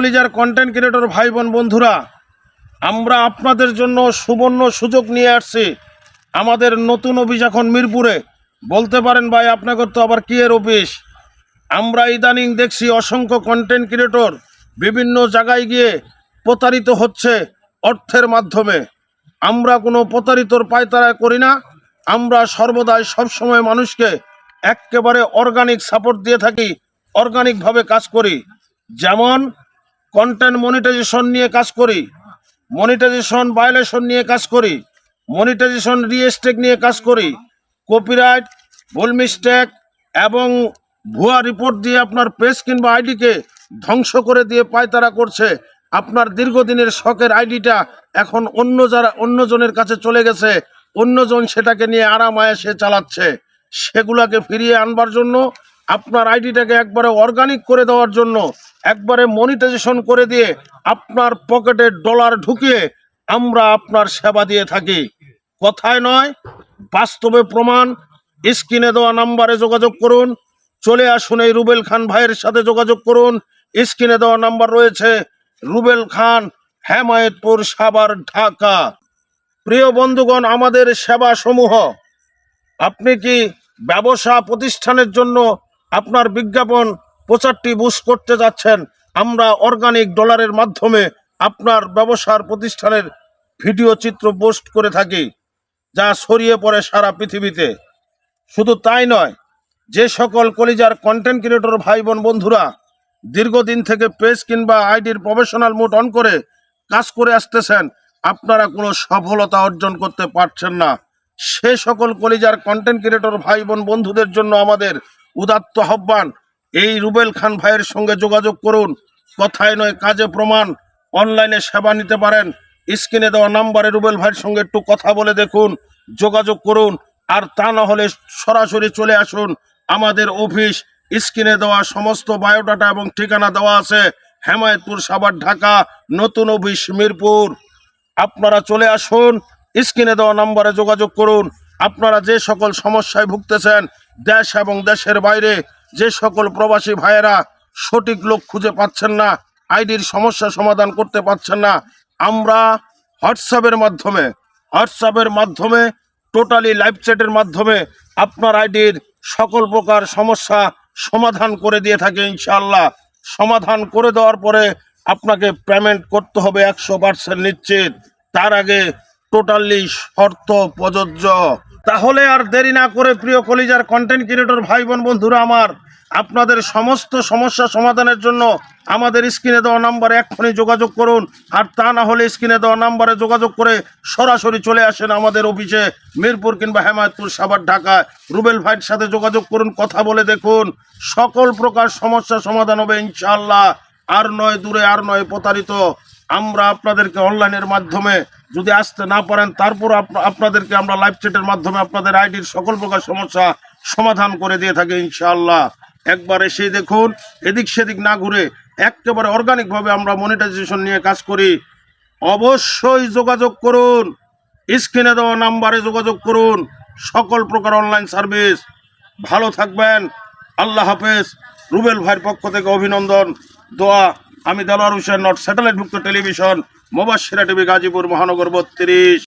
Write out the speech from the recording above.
কলিজার content creator ভাই বোন বন্ধুরা, আমরা আপনাদের জন্য সুবর্ণ সুযোগ নিয়ে আসছি। আমাদের নতুন অফিস এখন মিরপুরে। বলতে পারেন ভাই আপনাকে তো আবার কি এর অফিস? আমরা ইদানিং দেখছি অসংখ্য কন্টেন্ট ক্রিয়েটর বিভিন্ন জায়গায় গিয়ে প্রতারিত হচ্ছে অর্থের মাধ্যমে। আমরা কোনো প্রতারিতর পায়তারা করি না। আমরা সর্বদাই সবসময় মানুষকে একেবারে অর্গানিক সাপোর্ট দিয়ে থাকি অর্গানিকভাবে কাজ করি। যেমন কন্টেন্ট মনিটাইজেশন নিয়ে কাজ করি মনিটাইজেশন ভায়োলেশন নিয়ে কাজ করি মনিটাইজেশন রিএস্টেক নিয়ে কাজ করি কপিরাইট ভুল মিস্টেক এবং ভুয়া রিপোর্ট দিয়ে আপনার পেজ কিংবা আইডিকে ধ্বংস করে দিয়ে পায়তারা করছে। আপনার দীর্ঘদিনের শখের আইডিটা এখন অন্য যারা, অন্যজনের কাছে চলে গেছে, অন্যজন সেটাকে নিয়ে আরাম আয়াসে চালাচ্ছে। সেগুলাকে ফিরিয়ে আনবার জন্য আপনার আইডিটাকে একবারে অর্গানিক করে দেওয়ার জন্য একবারে মনিটাইজেশন করে দিয়ে আপনার পকেটে ডলার ঢুকিয়ে আমরা আপনার সেবা দিয়ে থাকি। কথায় নয়, বাস্তবে প্রমাণ। স্ক্রিনে দেওয়া নাম্বারে যোগাযোগ করুন। চলে আসুন এই রুবেল খান ভাইয়ের সাথে যোগাযোগ করুন। স্ক্রিনে দেওয়া নাম্বার রয়েছে রুবেল খান, হেমায়তপুর সাবার ঢাকা। প্রিয় বন্ধুগণ, আমাদের সেবা সমূহ আপনি কি ব্যবসা প্রতিষ্ঠানের জন্য আপনার বিজ্ঞাপন প্রচারটি বুস করতে যাচ্ছেন। আমরা অর্গানিক ডলারের মাধ্যমে আপনার ব্যবসার প্রতিষ্ঠানের ভিডিও চিত্র পোস্ট করে থাকি, যা ছড়িয়ে পড়ে সারা পৃথিবীতে। শুধু তাই নয়, যে সকল কলিজার কন্টেন্ট ক্রিয়েটর ভাই বোন বন্ধুরা দীর্ঘদিন থেকে পেজ কিংবা আইডির প্রফেশনাল মোড অন করে কাজ করে আসতেছেন, আপনারা কোনো সফলতা অর্জন করতে পারছেন না। সে সকল কলিজার কন্টেন্ট ক্রিয়েটর ভাই বোন বন্ধুদের জন্য আমাদের উদাত্ত আহ্বান, এই রুবেল খান ভাইয়ের সঙ্গে যোগাযোগ করুন। কথায় নয়, কাজে প্রমাণ। অনলাইনে সেবা নিতে পারেন। স্ক্রিনে দেওয়া নাম্বারে রুবেল ভাইয়ের সঙ্গে একটু কথা বলে দেখুন, যোগাযোগ করুন, আর তা না হলে সরাসরি চলে আসুন। আমাদের অফিস, স্ক্রিনে দেওয়া সমস্ত বায়োডাটা এবং ঠিকানা দেওয়া আছে। হেমায়তপুর, সাভার, ঢাকা, নতুন অফিস, মিরপুর। আপনারা চলে আসুন, স্ক্রিনে দেওয়া নাম্বারে যোগাযোগ করুন। আপনারা যে সকল সমস্যায় ভুগতেছেন দেশ এবং দেশের বাইরে, যে সকল প্রবাসী ভাইয়েরা সঠিক লোক খুঁজে পাচ্ছেন না, আইডির সমস্যা সমাধান করতে পারছেন না, আমরা হোয়াটসঅ্যাপের মাধ্যমে হোয়াটসঅ্যাপের মাধ্যমে, টোটালি লাইভ চ্যাটের মাধ্যমে আপনার আইডির সকল প্রকার সমস্যা সমাধান করে দিয়ে থাকে ইনশাআল্লাহ। সমাধান করে দেওয়ার পরে আপনাকে পেমেন্ট করতে হবে একশো পার্সেন্ট নিশ্চিত। তার আগে টোটালি শর্ত প্রযোজ্য। তাহলে আর দেরি না করে প্রিয় কলিজার কন্টেন্ট ক্রিয়েটর ভাই বোন বন্ধুরা আমার, আপনাদের সমস্ত সমস্যা সমাধানের জন্য আমাদের স্ক্রিনে দেওয়া নাম্বারে এক্ষুনি যোগাযোগ করুন। আর তা না হলে স্ক্রিনে দেওয়া নাম্বারে যোগাযোগ করে সরাসরি চলে আসেন আমাদের অফিসে, মিরপুর কিংবা হেমায়তপুর, সাভার ঢাকায় রুবেল ভাইয়ের সাথে যোগাযোগ করুন, কথা বলে দেখুন। সকল প্রকার সমস্যা সমাধান হবে ইনশাআল্লাহ। আর নয় দূরে, আর নয় প্রতারিত। আমরা আপনাদেরকে অনলাইনের মাধ্যমে যদি আসতে না পারেন তারপর আপ- আপনাদেরকে আমরা লাইভ চ্যাটের মাধ্যমে আপনাদের আইডির সকল প্রকার সমস্যা সমাধান করে দিয়ে থাকি ইনশাআল্লাহ। একবার এসে দেখুন, এদিক সেদিক না ঘুরে একেবারে অর্গানিকভাবে আমরা মনিটাইজেশন নিয়ে কাজ করি। অবশ্যই যোগাযোগ করুন, স্ক্রিনে দেওয়া নাম্বারে যোগাযোগ করুন, সকল প্রকার অনলাইন সার্ভিস ভালো থাকবেন, আল্লাহ হাফেজ। রুবেল ভাইয়ের পক্ষ থেকে অভিনন্দন, দোয়া। আমি দেলোয়ার হোসেন, নট স্যাটেলাইট ভুক্ত টেলিভিশন। মোবাশিরা টিভি গাজীপুর মহানগর বত্রিশ।